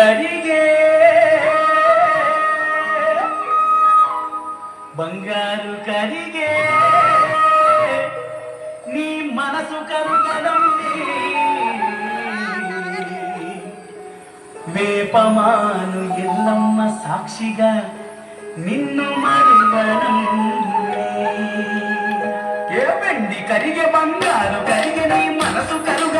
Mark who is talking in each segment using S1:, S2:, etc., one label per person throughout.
S1: ಗಡಿಗೆ బంగారు కరిగే నీ మనసు వేపమాను ఎల్లమ్మ సాక్షిగా నిన్ను మరిగనండి ఏమండి కరిగే బంగారు కరిగే నీ మనసు కరుగ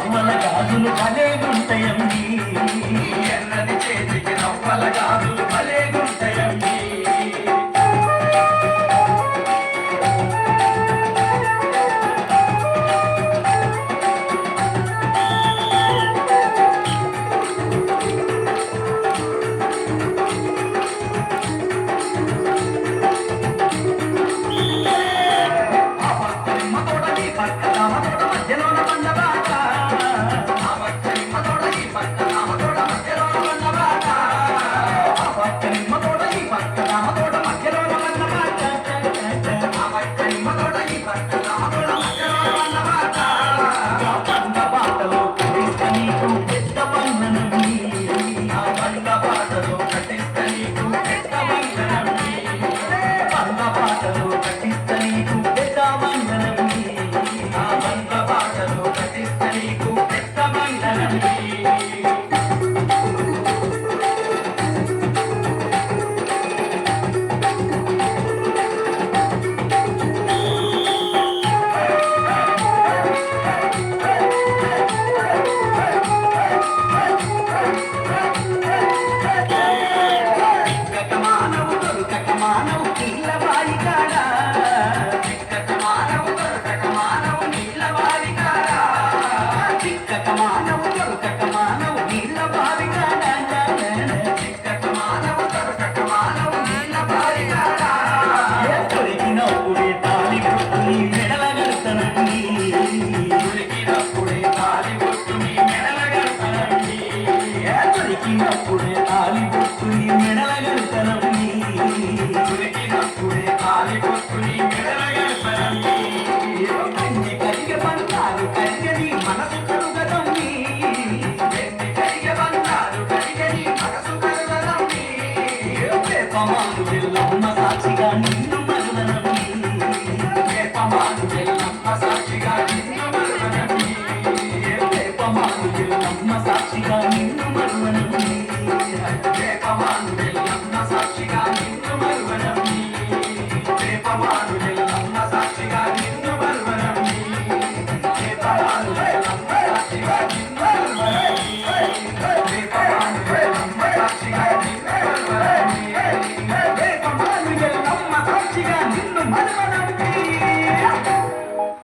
S1: కమ్మల గాజులు భలే ఉంటాయండి Thank you. సాక్షిగా నిన్ను ప్రజలను సాక్షిగా